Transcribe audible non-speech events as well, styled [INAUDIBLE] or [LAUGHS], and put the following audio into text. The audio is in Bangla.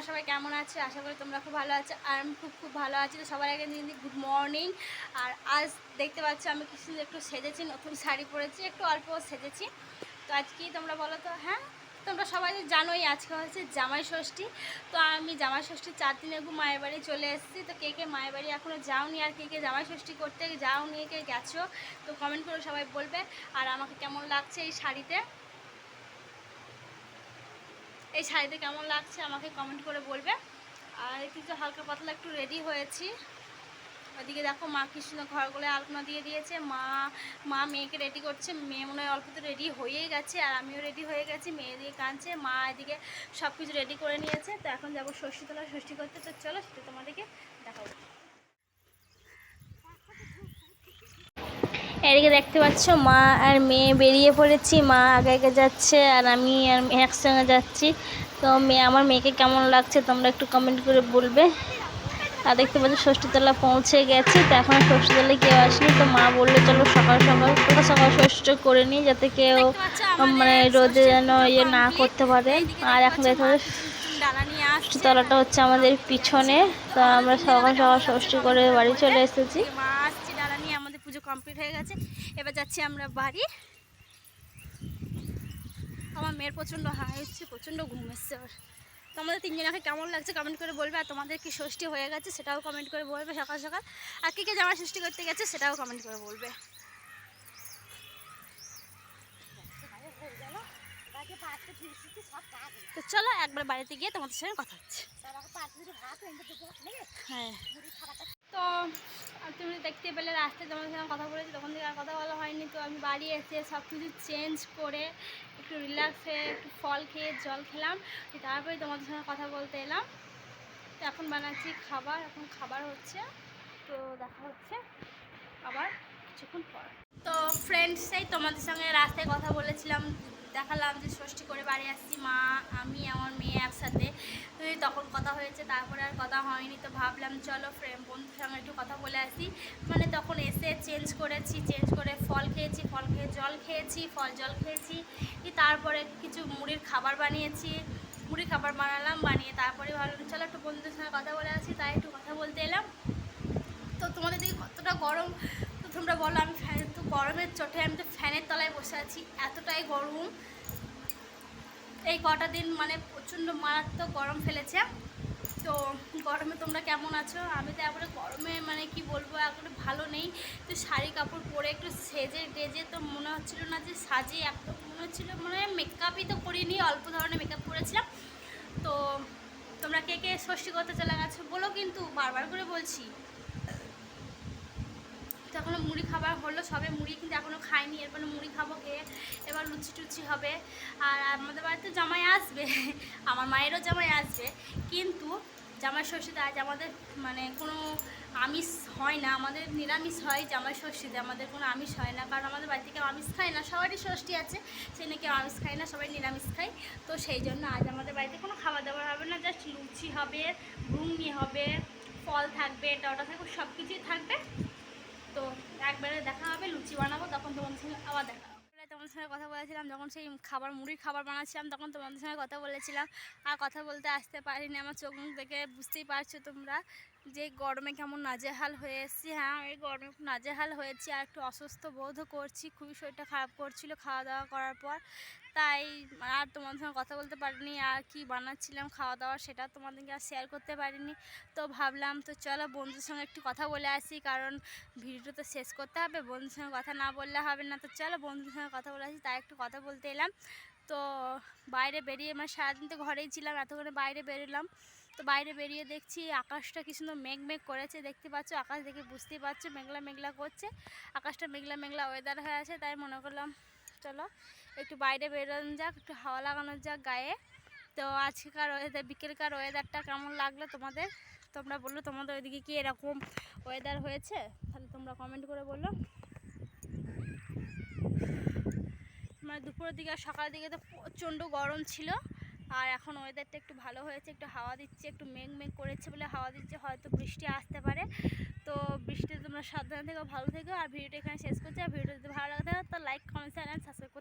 তোমরা সবাই কেমন আছো? আশা করি তোমরা খুব ভালো আছো। আর আমি খুব খুব ভালো আছি। তো সবার আগে দিদি গুড মর্নিং। আর আজ দেখতে পাচ্ছ আমি কি সুন্দর একটু সেজেছি, নতুন শাড়ি পরেছি, একটু অল্প সেজেছি। তো আজ কি তোমরা বলো তো হ্যাঁ? তোমরা সবাই তো জানোই আজকে হচ্ছে জামাই ষষ্ঠী। তো আমি জামাই ষষ্ঠী চার দিন আগে মায়ের বাড়ি চলে এসেছি। তো কে কে মায়ের বাড়ি এখনও যাওনি আর কে কে জামাই ষষ্ঠী করতে যাও যাওনি, কে গেছো, তো কমেন্ট করে সবাই বলবে। আর আমাকে কেমন লাগছে এই শাড়িতে? এই শাড়িতে কেমন লাগছে আমাকে কমেন্ট করে বলবে। আর কিন্তু হালকা পাতলা একটু রেডি হয়েছি। ওদিকে দেখো মা কৃষ্ণ ঘরগুলো আলপনা দিয়ে দিয়েছে। মা মা মেয়েকে রেডি করছে। মেয়ে মনে হয় অল্প তো রেডি হয়েই গেছে আর আমিও রেডি হয়ে গেছি। মেয়ে দিয়ে কাঁদছে, মা এদিকে সব কিছু রেডি করে নিয়েছে। তো এখন যাব ষষ্ঠী তোলা ষষ্ঠী করতে। তো চলো সেটা তোমাদেরকে দেখাবো। এদিকে দেখতে পাচ্ছ মা আর মেয়ে বেরিয়ে পড়েছি। মা আগে আগে যাচ্ছে আর আমি আর একসঙ্গে যাচ্ছি। তো মেয়ে আমার মেয়েকে কেমন লাগছে তোমরা একটু কমেন্ট করে বলবে। আর দেখতে পাচ্ছ ষষ্ঠীতলা পৌঁছে গেছি। তো এখন ষষ্ঠীতলায় কেউ আসেনি। তো মা বলল চলো সকাল সকাল সকাল সকাল ষষ্ঠী করে নিই যাতে কেউ মানে রোদে যেন ইয়ে না করতে পারে। আর এখন দেখতে পাচ্ছ ষষ্ঠীতলাটা হচ্ছে আমাদের পিছনে। তো আমরা সকাল সকাল ষষ্ঠী করে বাড়ি চলে এসেছি মা আসছি ডালা নিয়ে আমাদের পুজো কমপ্লিট হয়ে গেছে। এবার যাচ্ছি আমরা বাড়ি। আমার মেয়ের প্রচণ্ড হাই হচ্ছে প্রচণ্ড ঘুম এসছে ওর। তো আমাদের তিনজনকে কেমন লাগছে কমেন্ট করে বলবে আর তোমাদের কি ষষ্ঠী হয়ে গেছে সেটাও কমেন্ট করে বলবে সকাল সকাল। আর কে কে জামা ষষ্ঠী করতে গেছে সেটাও কমেন্ট করে বলবে। তো চলো একবার বাড়িতে গিয়ে তোমাদের সঙ্গে কথা হচ্ছে। হ্যাঁ। তো তুমি দেখতে পেলে রাস্তায় তোমাদের সঙ্গে কথা বলেছি, তখন থেকে আর কথা বলা হয়নি। তো আমি বাড়ি এসে সব কিছু চেঞ্জ করে একটু রিল্যাক্স হয়ে একটু ফল খেয়ে জল খেলাম তারপরে তোমাদের সঙ্গে কথা বলতে এলাম। তো এখন বানাচ্ছি খাবার, এখন খাবার হচ্ছে। তো দেখা হচ্ছে আবার কিছুক্ষণ পর। তো ফ্রেন্ডস এই তোমাদের সঙ্গে রাস্তায় কথা বলেছিলাম। দেখালাম যে ষষ্ঠী করে বাড়ি আসছি, মা, আমি, আমার মেয়ে একসাথে। তখন কথা হয়েছে, তারপরে আর কথা হয়নি, তো ভাবলাম চলো ফ্রেন্ড বন্ধুর সঙ্গে একটু কথা বলে আসি। মানে তখন এসে চেঞ্জ করেছি চেঞ্জ করে ফল খেয়েছি, ফল খেয়ে জল খেয়েছি, ফল জল খেয়েছি তারপরে কিছু মুড়ির খাবার বানিয়েছি। মুড়ির খাবার বানালাম, বানিয়ে তারপরে ভাবলাম চলো একটু বন্ধুদের সঙ্গে কথা বলে আসি, তাই একটু কথা বলতে এলাম। তো তোমাদের দিকে কতটা গরম, তো তোমরা বলো, আমি গরমের চোটে আমি তো ফ্যানের তলায় বসে আছি, এতটাই গরম। এই কটা দিন মানে প্রচণ্ড মারাত্মক গরম ফেলেছে। তো গরমে তোমরা কেমন আছো? আমি তো একেবারে গরমে মানে কি বলব, একেবারে ভালো নেই। তো শাড়ি কাপড় পরে একটু সেজে টেজে তো মনে হচ্ছিল না যে সাজে একদম মনে হচ্ছিল মানে মেকআপই তো করিনি, অল্প ধরনের মেকআপ করেছিলাম। তো তোমরা কে কে ষষ্ঠী করতে চলে গেছো বলো কিন্তু, বারবার করে বলছি। মুড়ি খাবার হলো, সবে মুড়ি কিন্তু এখনও খাইনি, এরপরে মুড়ি খাব খেয়ে এবার লুচি টুচি হবে। আর আমাদের বাড়িতে জামাই আসবে, [LAUGHS] আমার মায়েরও জামাই আসবে, কিন্তু জামাই ষষ্ঠীতে আজ আমাদের মানে কোনো আমিষ হয় না, আমাদের নিরামিষ হয় জামাই ষষ্ঠীতে, আমাদের কোনো আমিষ হয় না, কারণ আমাদের বাড়িতে কেউ আমিষ খায় না, সবারই ষষ্ঠী আছে, সেই নিয়ে কেউ আমিষ খায় না, সবাই নিরামিষ খায়। তো সেই জন্য আজ আমাদের বাড়িতে কোনো খাবার দাবার হবে না জাস্ট লুচি হবে, ঘুগনি হবে, ফল থাকবে ডাটা থাকবে সব কিছুই থাকবে। তো একবারে দেখা হবে, লুচি বানাবো, তখন তোমাদের সঙ্গে আবার দেখা তোমাদের সঙ্গে কথা বলেছিলাম, যখন সেই খাবার, মুড়ির খাবার বানাচ্ছিলাম, তখন তোমাদের সঙ্গে কথা বলেছিলাম। আর কথা বলতে আসতে পারিনি, আমার চোখ মুখ দেখে বুঝতেই পারছ তোমরা যে গরমে কেমন নাজেহাল হয়ে এসেছি। হ্যাঁ এই গরমে খুব নাজেহাল হয়েছি আর একটু অসুস্থ বোধও করছি, খুবই শরীরটা খারাপ করছিল খাওয়া দাওয়া করার পর। তাই আর তোমাদের সঙ্গে কথা বলতে পারিনি, আর কি বানাচ্ছিলাম খাওয়া দাওয়া সেটা তোমাদেরকে আর শেয়ার করতে পারিনি। তো ভাবলাম, তো চলো বন্ধুর সঙ্গে একটু কথা বলে আসি, কারণ ভিডিওটা তো শেষ করতে হবে বন্ধুর সঙ্গে কথা না বললে হবে না। তো চলো বন্ধুর সঙ্গে কথা বলে আসি, তাই একটু কথা বলতে এলাম। তো বাইরে বেরিয়ে মানে সারাদিন তো ঘরেই ছিলাম, এতক্ষণে বাইরে বেরোলাম। তো বাইরে বেরিয়ে দেখছি আকাশটা কি সুন্দর মেঘ মেঘ করেছে, দেখতে পাচ্ছ? আকাশ দেখে বুঝতেই পারছ, মেঘলা মেঘলা করছে। আকাশটা মেঘলা মেঘলা ওয়েদার হয়ে আছে, তাই মনে করলাম চলো, একটু বাইরে বেরোনো যাক, একটু হাওয়া লাগানো যাক গায়ে। তো আজকেকার ওয়েদার বিকেলকার ওয়েদারটা কেমন লাগল তোমাদের? তোমরা বলল তোমাদের ওইদিকে কি এরকম ওয়েদার হয়েছে? তাহলে তোমরা কমেন্ট করে বলল মানে দুপুরের দিকে আর সকালের দিকে তো প্রচণ্ড গরম ছিল। আর এখন ওয়েদারটা একটু ভালো হয়েছে, একটু হাওয়া দিচ্ছে, একটু মেঘ মেঘ করেছে বলে হাওয়া দিচ্ছে, হয়তো বৃষ্টি আসতে পারে। তো বৃষ্টিতে তোমরা সাবধানে থেকো, ভালো থেকো। আর ভিডিওটা এখানে শেষ করছি। আর ভিডিও যদি ভালো লাগে তো লাইক কমেন্ট চ্যানেল সাবস্ক্রাইব